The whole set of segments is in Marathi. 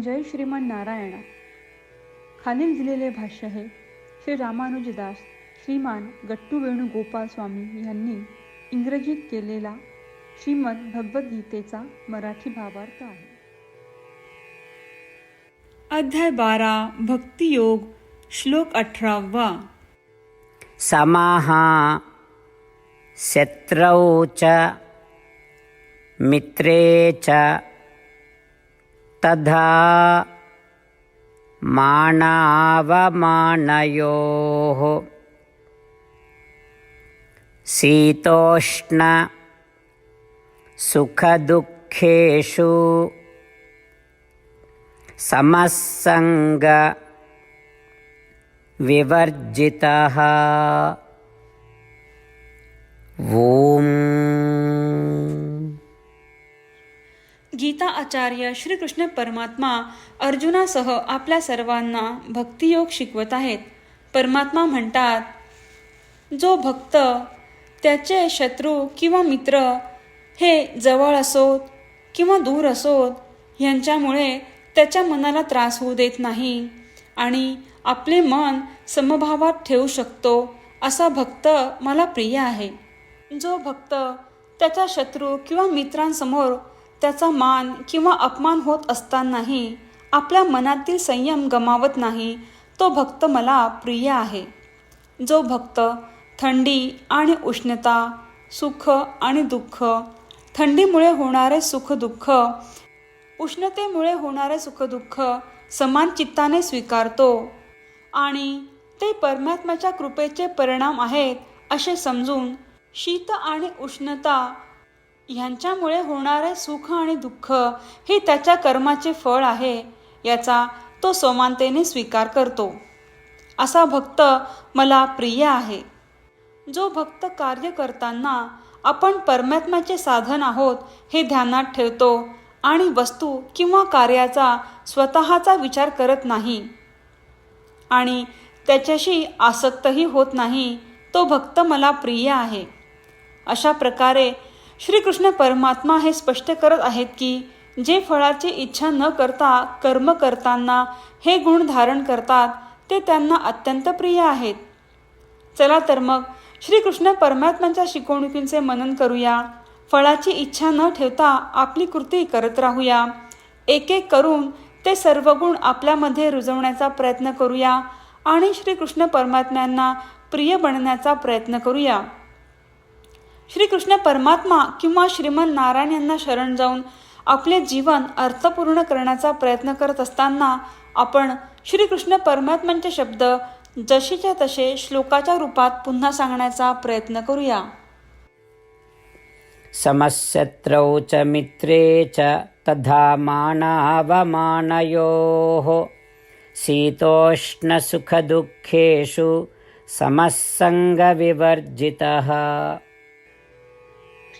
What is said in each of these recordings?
जय श्रीमान नारायणा. खालील दिलेले भाष्य हे श्री रामानुजदास श्रीमान गट्टू वेणुगोपाल स्वामी यांनी इंग्रजीत केलेला श्रीमद भगवद्गीतेचा मराठी भावार्थ आहे. अध्याय बारा भक्तियोग श्लोक अठरावा. समाः शत्रौ च मित्रे च तथा मानावमानयोः शीतोष्णसुखदुःखेषु समसङ्गविवर्जितः आचार्य श्रीकृष्ण परमात्मा अर्जुनासह आपल्या सर्वांना भक्तियोग शिकवत आहेत. परमात्मा म्हणतात जो भक्त त्याचे शत्रू किंवा मित्र हे जवळ असोत किंवा दूर असोत यांच्यामुळे त्याच्या मनाला त्रास होऊ देत नाही आणि आपले मन समभावात ठेवू शकतो असा भक्त मला प्रिय आहे. जो भक्त त्याच्या शत्रू किंवा मित्रांसमोर त्याचा मान किंवा अपमान होत असतानाही आपल्या मनातील संयम गमावत नाही तो भक्त मला प्रिय आहे. जो भक्त थंडी आणि उष्णता सुख आणि दुःख थंडीमुळे होणारे सुखदुःख उष्णतेमुळे होणारे सुखदुःख समान चित्ताने स्वीकारतो आणि ते परमात्म्याच्या कृपेचे परिणाम आहेत असे समजून शीत आणि उष्णता ह्यांच्यामुळे होणारे सुख आणि दुःख हे त्याच्या कर्माचे फळ आहे याचा तो समानतेने स्वीकार करतो. असा भक्त मला प्रिय आहे. जो भक्त कार्य करताना आपण परमात्म्याचे साधन आहोत हे ध्यानात ठेवतो आणि वस्तू किंवा कार्याचा स्वतःचा विचार करत नाही आणि त्याच्याशी आसक्तही होत नाही तो भक्त मला प्रिय आहे. अशा प्रकारे श्रीकृष्ण परमात्मा हे स्पष्ट करत आहेत की जे फळाची इच्छा न करता कर्म करताना हे गुण धारण करतात ते त्यांना अत्यंत प्रिय आहेत. चला तर मग श्रीकृष्ण परमात्म्यांच्या शिकवणुकींचे मनन करूया. फळाची इच्छा न ठेवता आपली कृती करत राहूया. एक एक करून ते सर्व गुण आपल्यामध्ये रुजवण्याचा प्रयत्न करूया आणि श्रीकृष्ण परमात्म्यांना प्रिय बनण्याचा प्रयत्न करूया. श्रीकृष्ण परमात्मा किंवा श्रीमन नारायण यांना शरण जाऊन आपले जीवन अर्थपूर्ण करण्याचा प्रयत्न करत असताना आपण श्रीकृष्ण परमात्म्यांचे शब्द जशीच्या तसे श्लोकाच्या रूपात पुन्हा सांगण्याचा प्रयत्न करूया. समशत्रौ च मित्रे च तथा मानावमानयोः शीतोष्णसुखदुःखेषु समस्सङ्गविवर्जितः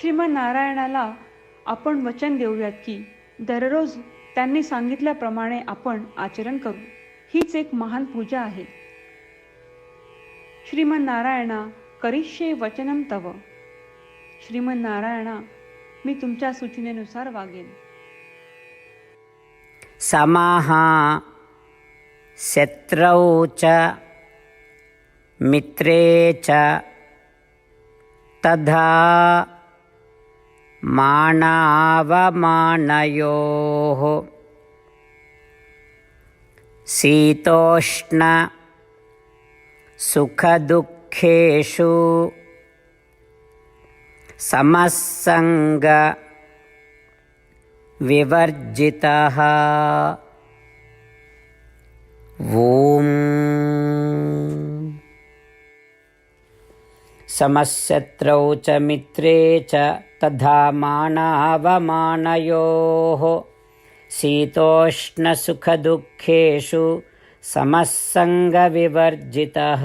श्रीमन नारायणाला आपण वचन देऊयात की दररोज त्यांनी सांगितल्याप्रमाणे आपण आचरण करू. हीच एक महान पूजा आहे. श्रीमन नारायणा करिष्ये वचनम तव. श्रीमन नारायणा मी तुमच्या सूचनेनुसार वागेन. समाहा शत्रौ च मित्रे च तथा मानावमानयोः। शीतोष्ण सुखदुःखेषु समस्सङ्ग विवर्जितः। ॐ समशत्रौ च मित्रे च तथा मानावमानयोः। शीतोष्णसुखदुःखेषु समस्सङ्गविवर्जितः।